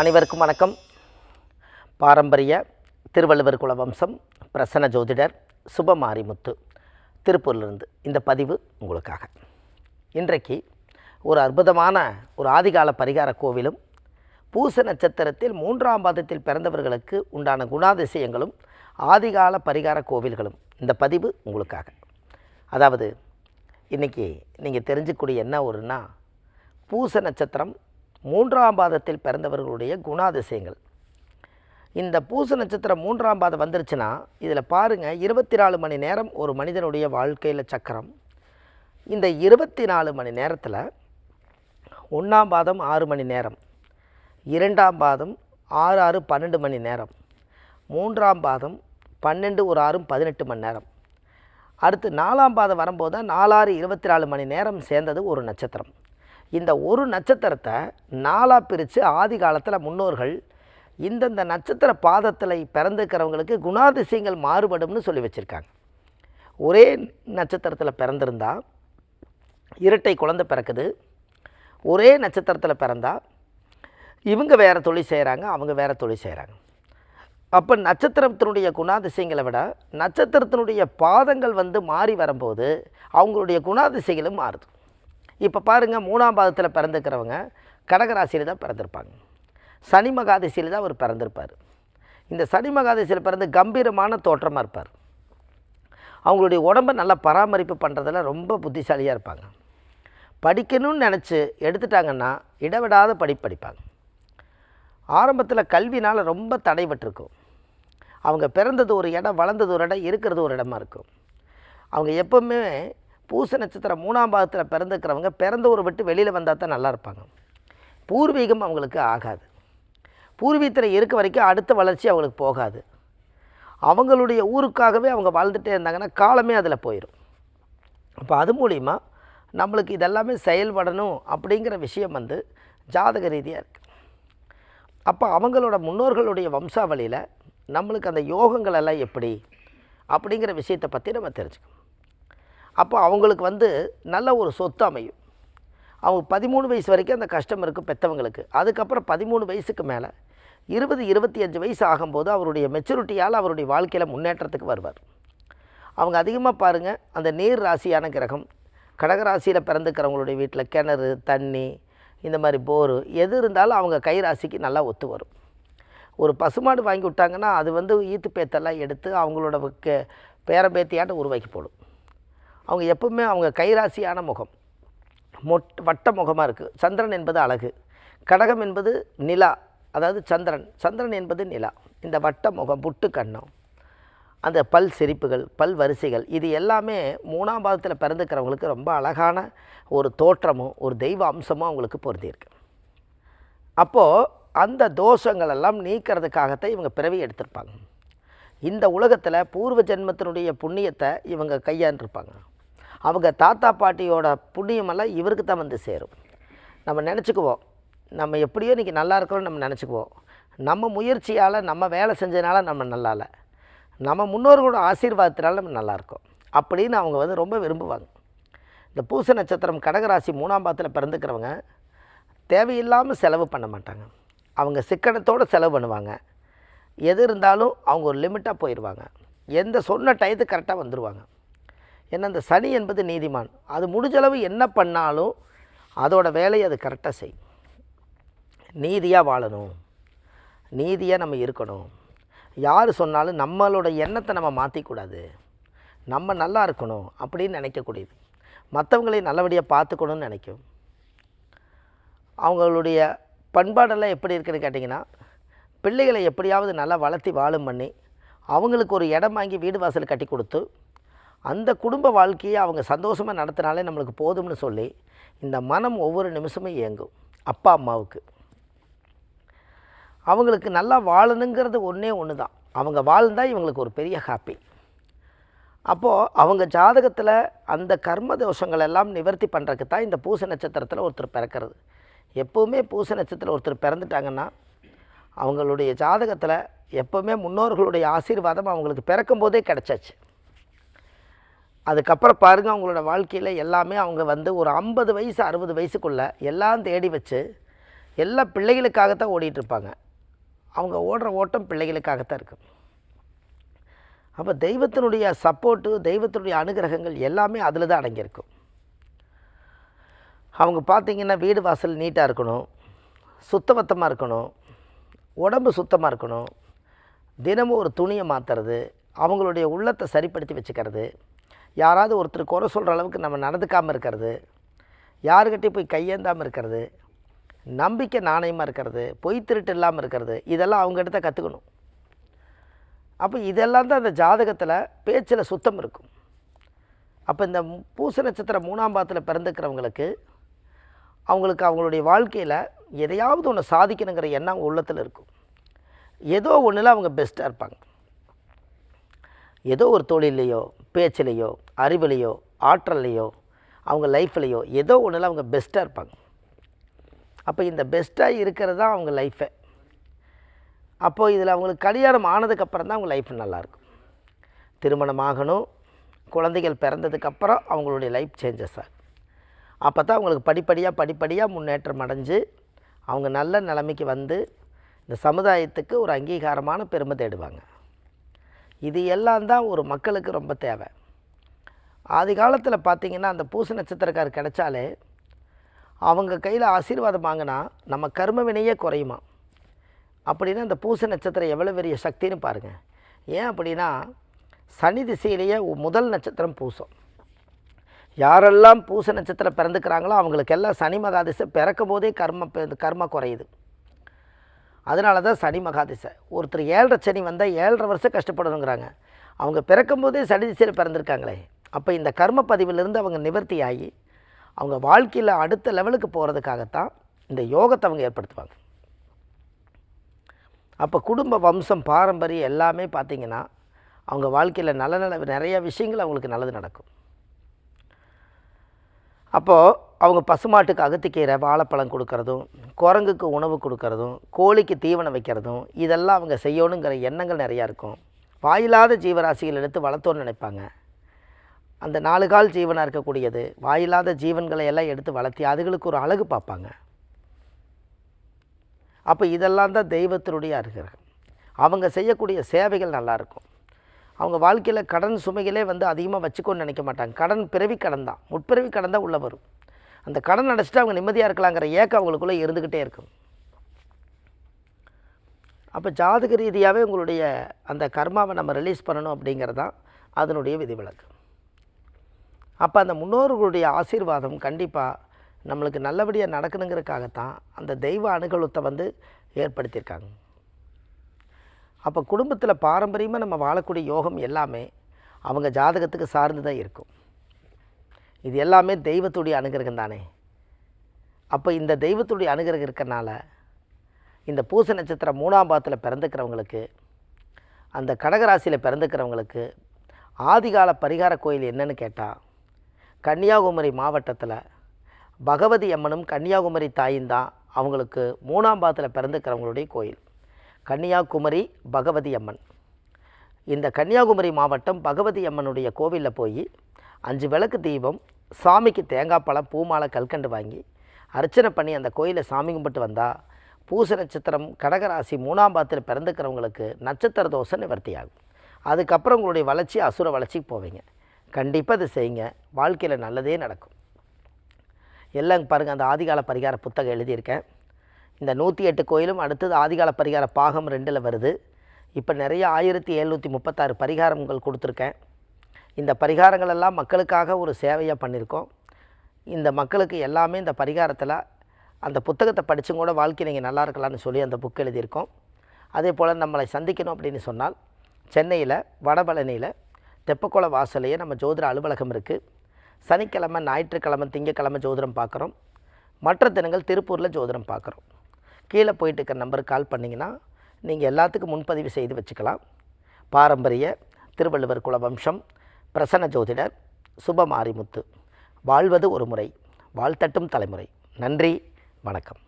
அனைவருக்கும் வணக்கம். பாரம்பரிய திருவள்ளுவர் குல வம்சம் பிரசன்ன ஜோதிடர் சுபமாரிமுத்து திருப்பூர்லேருந்து இந்த பதிவு உங்களுக்காக. இன்றைக்கு ஒரு அற்புதமான ஒரு ஆதிகால பரிகார கோவிலும் பூச நட்சத்திரத்தில் மூன்றாம் பாதத்தில் பிறந்தவர்களுக்கு உண்டான குணாதிசயங்களும் ஆதிகால பரிகார கோவில்களும் இந்த பதிவு உங்களுக்காக. அதாவது இன்றைக்கி நீங்கள் தெரிஞ்சுக்கூடிய என்ன ஒருன்னா பூச நட்சத்திரம் மூன்றாம் பாதத்தில் பிறந்தவர்களுடைய குணாதிசயங்கள். இந்த பூச நட்சத்திரம் மூன்றாம் பாதம் வந்துருச்சுன்னா இதில் பாருங்கள் இருபத்தி நாலு மணி நேரம் ஒரு மனிதனுடைய வாழ்க்கையில் சக்கரம். இந்த இருபத்தி நாலு மணி நேரத்தில் ஒன்றாம் பாதம் ஆறு மணி நேரம் இரண்டாம் பாதம் ஆறு ஆறு பன்னெண்டு மணி நேரம் மூன்றாம் பாதம் பன்னெண்டு ஒரு ஆறும் பதினெட்டு மணி நேரம். அடுத்து நாலாம் பாதம் வரும்போது தான் நாலாறு இருபத்தி நாலு மணி நேரம் சேர்ந்தது ஒரு நட்சத்திரம். இந்த ஒரு நட்சத்திரத்தை நாலாக பிரித்து ஆதி காலத்தில் முன்னோர்கள் இந்தந்த நட்சத்திர பாதத்தில் பிறந்துக்கிறவங்களுக்கு குணாதிசயங்கள் மாறுபடும்னு சொல்லி வச்சுருக்காங்க. ஒரே நட்சத்திரத்தில் பிறந்திருந்தா இரட்டை குழந்தை பிறக்குது. ஒரே நட்சத்திரத்தில் பிறந்தா இவங்க வேறு தொழில் செய்கிறாங்க அவங்க வேறு தொழில் செய்கிறாங்க அப்போ நட்சத்திரத்தினுடைய குணாதிசயங்களை விட நட்சத்திரத்தினுடைய பாதங்கள் வந்து மாறி வரும்போது அவங்களுடைய குணாதிசைகளும் மாறுது. இப்போ பாருங்கள் மூணாம் பாதத்தில் பிறந்துக்கிறவங்க கடகராசியில் தான் பிறந்திருப்பாங்க. சனி மகாதிசையில் தான் அவர் பிறந்திருப்பார். இந்த சனி மகாதிசையில் பிறந்து கம்பீரமான தோற்றமாக இருப்பார். அவங்களுடைய உடம்பை நல்லா பராமரிப்பு பண்ணுறதுல ரொம்ப புத்திசாலியாக இருப்பாங்க. படிக்கணும்னு நினச்சி எடுத்துட்டாங்கன்னா இடவிடாத படி படிப்பாங்க. ஆரம்பத்தில் கல்வினால் ரொம்ப தடைபட்டிருக்கும் அவங்க பிறந்தது ஒரு இடம் வளர்ந்தது ஒரு இடம் இருக்கிறது ஒரு இடமா இருக்கும். அவங்க எப்போவுமே பூச நட்சத்திரம் மூணாம் பாகத்தில் பிறந்துக்கிறவங்க பிறந்த ஒரு விட்டு வெளியில் வந்தால் தான் நல்லா இருப்பாங்க. பூர்வீகம் அவங்களுக்கு ஆகாது. பூர்வீகத்தில் இருக்க வரைக்கும் அடுத்த வளர்ச்சி அவங்களுக்கு போகாது. அவங்களுடைய ஊருக்காகவே அவங்க வாழ்ந்துகிட்டே இருந்தாங்கன்னா காலமே அதில் போயிடும் அப்போ அது மூலிமா நம்மளுக்கு இதெல்லாமே செயல்படணும் அப்படிங்கிற விஷயம் வந்து ஜாதக ரீதியாக இருக்குது அப்போ அவங்களோட முன்னோர்களுடைய வம்சாவளியில் நம்மளுக்கு அந்த யோகங்கள் எல்லாம் எப்படி அப்படிங்கிற விஷயத்தை பற்றி நம்ம தெரிஞ்சுக்கணும். அப்போ அவங்களுக்கு வந்து நல்ல ஒரு சொத்து அமையும். அவங்க பதிமூணு வயசு வரைக்கும் அந்த கஷ்டம் இருக்கும் பெற்றவங்களுக்கு அதுக்கப்புறம் பதிமூணு வயசுக்கு மேலே இருபது இருபத்தி அஞ்சு வயசு ஆகும்போது அவருடைய மெச்சூரிட்டியால் அவருடைய வாழ்க்கையில் முன்னேற்றத்துக்கு வருவார். அவங்க அதிகமாக பாருங்கள் அந்த நீர் ராசியான கிரகம் கடகராசியில் பிறந்துக்கிறவங்களுடைய வீட்டில் கிணறு தண்ணி இந்த மாதிரி போரு எது இருந்தாலும் அவங்க கை ராசிக்கு நல்லா ஒத்து வரும். ஒரு பசுமாடு வாங்கி விட்டாங்கன்னா அது வந்து ஈத்து பேத்தெல்லாம் எடுத்து அவங்களோட கே பேரம்பேத்தியாட்ட உருவாக்கி போடும். அவங்க எப்பவுமே அவங்க கைராசியான முகம். மொட் வட்ட முகமாக இருக்குது சந்திரன் என்பது அழகு. கடகம் என்பது நிலா. அதாவது சந்திரன். சந்திரன் என்பது நிலா. இந்த வட்ட முகம் புட்டு கண்ணம் அந்த பல் சிரிப்புகள் பல் வரிசைகள் இது எல்லாமே மூணாம் பாதத்தில் பிறந்துக்கிறவங்களுக்கு ரொம்ப அழகான ஒரு தோற்றமும் ஒரு தெய்வ அம்சமும் அவங்களுக்கு பொருந்தியிருக்கு அப்போது அந்த தோஷங்கள் எல்லாம் நீக்கிறதுக்காகத்தான் இவங்க பிறவி எடுத்திருப்பாங்க. இந்த உலகத்தில் பூர்வ ஜென்மத்தினுடைய புண்ணியத்தை இவங்க கையாண்டிருப்பாங்க. அவங்க தாத்தா பாட்டியோட புண்ணியமெல்லாம் இவருக்கு தான் வந்து சேரும். நம்ம நினச்சிக்குவோம். நம்ம எப்படியோ இன்றைக்கி நல்லா இருக்கிறோம் நம்ம நினச்சிக்குவோம். நம்ம முயற்சியால் நம்ம வேலை செஞ்சதுனால நம்ம நல்லா இல்லை. நம்ம முன்னோர்களோட ஆசீர்வாதத்தினால நம்ம நல்லாயிருக்கோம் அப்படின்னு அவங்க வந்து ரொம்ப விரும்புவாங்க. இந்த பூச நட்சத்திரம் கடகராசி மூணாம் பாதத்தில் பிறந்துக்கிறவங்க தேவையில்லாமல் செலவு பண்ண மாட்டாங்க. அவங்க சிக்கனத்தோடு செலவு பண்ணுவாங்க. எது இருந்தாலும் அவங்க ஒரு லிமிட்டாக போயிடுவாங்க எந்த சொன்ன டயத்துக்கு கரெக்டாக வந்துடுவாங்க ஏன்னா இந்த சனி என்பது நீதிமான். அது முடிஞ்சளவு என்ன பண்ணாலும் அதோட வேலையை அது கரெக்டாக செய். நீதியாக வாழணும். நீதியாக நம்ம இருக்கணும். யார் சொன்னாலும் நம்மளோட எண்ணத்தை நம்ம மாற்றிக்கூடாது நம்ம நல்லா இருக்கணும் அப்படின்னு நினைக்கக்கூடியது. மற்றவங்களையும் நல்லபடியாக பார்த்துக்கணும்னு நினைக்கும். அவங்களுடைய பண்பாடெல்லாம் எப்படி இருக்குன்னு கேட்டிங்கன்னா பிள்ளைகளை எப்படியாவது நல்லா வளர்த்தி வாழும் பண்ணி அவங்களுக்கு ஒரு இடம் வாங்கி வீடு வாசல் கட்டி கொடுத்து அந்த குடும்ப வாழ்க்கையை அவங்க சந்தோஷமாக நடத்தினாலே நம்மளுக்கு போதும்னு சொல்லி இந்த மனம் ஒவ்வொரு நிமிஷமும் இயங்கும் அப்பா அம்மாவுக்கு. அவங்களுக்கு நல்லா வாழணுங்கிறது ஒன்றே ஒன்று தான் அவங்க வாழ்ந்தால் இவங்களுக்கு ஒரு பெரிய ஹாப்பி அப்போது அவங்க ஜாதகத்தில் அந்த கர்ம தோஷங்கள் எல்லாம் நிவர்த்தி பண்ணுறதுக்கு தான் இந்த பூச நட்சத்திரத்தில் ஒருத்தர் பிறக்கிறது. எப்போவுமே பூச நட்சத்திரத்தில் ஒருத்தர் பிறந்துட்டாங்கன்னா அவங்களுடைய ஜாதகத்தில் எப்போவுமே முன்னோர்களுடைய ஆசீர்வாதம் அவங்களுக்கு பிறக்கும்போதே கிடச்சாச்சு. அதுக்கப்புறம் பாருங்கள் அவங்களோட வாழ்க்கையில் எல்லாமே அவங்க வந்து ஒரு ஐம்பது வயசு அறுபது வயசுக்குள்ளே எல்லாம் தேடி வச்சு எல்லா பிள்ளைகளுக்காகத்தான் ஓடிட்டுருப்பாங்க. அவங்க ஓடுற ஓட்டம் பிள்ளைகளுக்காகத்தான் இருக்கும் அப்போ தெய்வத்தினுடைய சப்போர்ட்டு தெய்வத்தினுடைய அனுகிரகங்கள் எல்லாமே அதில் தான் அடங்கியிருக்கும் அவங்க பார்த்திங்கன்னா வீடு வாசல் நீட்டாக இருக்கணும் சுத்தபத்தமாக இருக்கணும் உடம்பு சுத்தமாக இருக்கணும் தினமும் ஒரு துணியை மாற்றுறது அவங்களுடைய உள்ளத்தை சரிப்படுத்தி வச்சுக்கிறது யாராவது ஒருத்தர் குறை சொல்கிற அளவுக்கு நம்ம நடந்துக்காமல் இருக்கிறது யாருக்கிட்டையும் போய் கையேந்தாமல் இருக்கிறது நம்பிக்கை நாணயமாக இருக்கிறது பொய் திருட்டு இல்லாமல் இருக்கிறது இதெல்லாம் அவங்ககிட்ட கற்றுக்கணும் அப்போ இதெல்லாம் தான் அந்த ஜாதகத்தில் பேச்சில் சுத்தம் இருக்கும். அப்போ இந்த பூச நட்சத்திரம் மூணாம் பாதத்தில் பிறந்துக்கிறவங்களுக்கு அவங்களுக்கு அவங்களுடைய வாழ்க்கையில் எதையாவது ஒன்று சாதிக்கணுங்கிற எண்ணம் அவங்க உள்ளத்தில் இருக்கும். ஏதோ ஒன்றில் அவங்க பெஸ்ட்டாக இருப்பாங்க. ஏதோ ஒரு தொழிலையோ பேச்சிலையோ அறிவிலையோ ஆற்றல்லையோ அவங்க லைஃப்லையோ ஏதோ ஒன்றில் அவங்க பெஸ்ட்டாக இருப்பாங்க. அப்போ இந்த பெஸ்ட்டாக இருக்கிறது தான் அவங்க லைஃபை. அப்போது இதில் அவங்களுக்கு கல்யாணம் ஆனதுக்கப்புறம் தான் அவங்க லைஃப் நல்லாயிருக்கும். திருமணம் ஆகணும் குழந்தைகள் பிறந்ததுக்கப்புறம் அவங்களுடைய லைஃப் சேஞ்சஸ் ஆகும். அப்போ தான் அவங்களுக்கு படிப்படியாக படிப்படியாக முன்னேற்றம் அடைஞ்சு அவங்க நல்ல நிலைமைக்கு வந்து இந்த சமுதாயத்துக்கு ஒரு அங்கீகாரமான பெருமை தேடுவாங்க. இது எல்லாம் தான் ஒரு மக்களுக்கு ரொம்ப தேவை. ஆதி காலத்தில் பார்த்தீங்கன்னா அந்த பூச நட்சத்திரக்கார் கிடைச்சாலே அவங்க கையில் ஆசீர்வாதம் வாங்கினா நம்ம கர்ம வினையே குறையுமா? அப்படின்னா அந்த பூச நட்சத்திரம் எவ்வளோ பெரிய சக்தின்னு பாருங்கள் ஏன் அப்படின்னா சனி திசையிலேயே முதல் நட்சத்திரம் பூசம். யாரெல்லாம் பூச நட்சத்திரம் பிறந்துக்கிறாங்களோ அவங்களுக்கெல்லாம் சனி மகாதிசை பிறக்கும் போதே கர்ம கர்ம குறையுது. அதனால தான் சனி மகாதிசை. ஒருத்தர் ஏழரை சனி வந்தால் ஏழரை வருஷம் கஷ்டப்படணுங்கிறாங்க அவங்க பிறக்கும்போதே சனி திசையில் பிறந்திருக்காங்களே. அப்போ இந்த கர்ம பதிவிலிருந்து அவங்க நிவர்த்தி ஆகி அவங்க வாழ்க்கையில் அடுத்த லெவலுக்கு போகிறதுக்காகத்தான் இந்த யோகத்தை அவங்க ஏற்படுத்துவாங்க. அப்போ குடும்ப வம்சம் பாரம்பரியம் எல்லாமே பார்த்திங்கன்னா அவங்க வாழ்க்கையில் நல்ல நல்ல நிறைய விஷயங்கள் அவங்களுக்கு நல்லது நடக்கும். அப்போது அவங்க பசுமாட்டுக்கு அகத்திக்கீரை வாழைப்பழம் கொடுக்கறதும் குரங்குக்கு உணவு கொடுக்கறதும் கோழிக்கு தீவனம் வைக்கிறதும் இதெல்லாம் அவங்க செய்யணுங்கிற எண்ணங்கள் நிறையா இருக்கும். வாயில்லாத ஜீவராசிகள் எடுத்து வளர்த்தோன்னு நினைப்பாங்க. அந்த நாலு கால் ஜீவனாக இருக்கக்கூடியது வாயில்லாத ஜீவன்களை எல்லாம் எடுத்து வளர்த்தி அதுகளுக்கு ஒரு அழகு பார்ப்பாங்க. அப்போ இதெல்லாம் தான் தெய்வத்தினுடைய இருக்கிற அவங்க செய்யக்கூடிய சேவைகள் நல்லாயிருக்கும் அவங்க வாழ்க்கையில் கடன் சுமைகளே வந்து அதிகமாக வச்சுக்கோன்னு நினைக்க மாட்டாங்க. கடன் பிறவி கடன் தான். முற்பிறவி கடன் தான் உள்ளே வரும். அந்த கடன் அடைச்சிட்டு அவங்க நிம்மதியாக இருக்கலாங்கிற ஏக்கம் அவங்களுக்குள்ளே இருந்துக்கிட்டே இருக்கும். அப்போ ஜாதக ரீதியாகவே உங்களுடைய அந்த கர்மாவை நம்ம ரிலீஸ் பண்ணணும் அப்படிங்கிறது தான் அதனுடைய விதிவிலக்கு. அப்போ அந்த முன்னோர்களுடைய ஆசீர்வாதம் கண்டிப்பாக நம்மளுக்கு நல்லபடியாக நடக்கணுங்கிறதுக்காகத்தான் அந்த தெய்வ அனுகூலத்தை வந்து ஏற்படுத்தியிருக்காங்க. அப்போ குடும்பத்தில் பாரம்பரியமாக நம்ம வாழக்கூடிய யோகம் எல்லாமே அவங்க ஜாதகத்துக்கு சார்ந்து தான் இருக்கும். இது எல்லாமே தெய்வத்துடைய அனுகிரகம் தானே. அப்போ இந்த தெய்வத்துடைய அனுகிரகம் இருக்கனால இந்த பூச நட்சத்திரம் மூணாம் பாதத்தில் பிறந்துக்கிறவங்களுக்கு அந்த கடகராசியில் பிறந்துக்கிறவங்களுக்கு ஆதிகால பரிகார கோயில் என்னன்னு கேட்டால் கன்னியாகுமரி மாவட்டத்தில் பகவதி அம்மனும் கன்னியாகுமரி தாயும் தான் அவங்களுக்கு மூணாம் பாதத்தில் பிறந்துக்கிறவங்களுடைய கோயில். கன்னியாகுமரி பகவதி அம்மன் இந்த கன்னியாகுமரி மாவட்டம் பகவதி அம்மனுடைய கோவிலில் போய் அஞ்சு விளக்கு தீபம் சாமிக்கு தேங்காய் பழம் பூமாலை கல்கண்டு வாங்கி அர்ச்சனை பண்ணி அந்த கோயிலை சாமி கும்பிட்டு வந்தால் பூச நட்சத்திரம் கடகராசி மூணாம் பாத்தில் பிறந்துக்கிறவங்களுக்கு நட்சத்திர தோசை நிவர்த்தி ஆகும் அதுக்கப்புறம் உங்களுடைய வளர்ச்சி அசுர வளர்ச்சிக்கு போவீங்க. கண்டிப்பாக அதை செய்யுங்க. வாழ்க்கையில் நல்லதே நடக்கும். எல்லாம் பாருங்கள் அந்த ஆதிகால பரிகார புத்தகம் எழுதியிருக்கேன். இந்த நூற்றி எட்டு கோயிலும் அடுத்தது ஆதிகால பரிகார பாகம் ரெண்டில் வருது. இப்போ நிறைய ஆயிரத்தி எழுநூற்றி முப்பத்தாறு பரிகாரங்கள் கொடுத்துருக்கேன். இந்த பரிகாரங்கள் எல்லாம் மக்களுக்காக ஒரு சேவையாக பண்ணியிருக்கோம். இந்த மக்களுக்கு எல்லாமே இந்த பரிகாரத்தில் அந்த புத்தகத்தை படித்தும் கூட வாழ்க்கை நீங்கள் நல்லா இருக்கலாம்னு சொல்லி அந்த புக் எழுதியிருக்கோம். அதே போல் நம்மளை சந்திக்கணும் அப்படின்னு சொன்னால் சென்னையில் வடபழனியில் தெப்பக்குள வாசலையே நம்ம ஜோதிட அலுவலகம் இருக்குது சனிக்கிழமை ஞாயிற்றுக்கிழமை திங்கக்கிழமை ஜோதிடம் பார்க்குறோம். மற்ற தினங்கள் திருப்பூரில் ஜோதிடம் பார்க்குறோம். கீழே போயிட்டு இருக்க நம்பருக்கு கால் பண்ணிங்கன்னா நீங்கள் எல்லாத்துக்கும் முன்பதிவு செய்து வச்சுக்கலாம். பாரம்பரிய திருவள்ளுவர் குல வம்சம் பிரசன்ன ஜோதிடர் சுபமாரிமுத்து வாழ்வது ஒரு முறை வாழ்த்தட்டும் தலைமுறை. நன்றி வணக்கம்.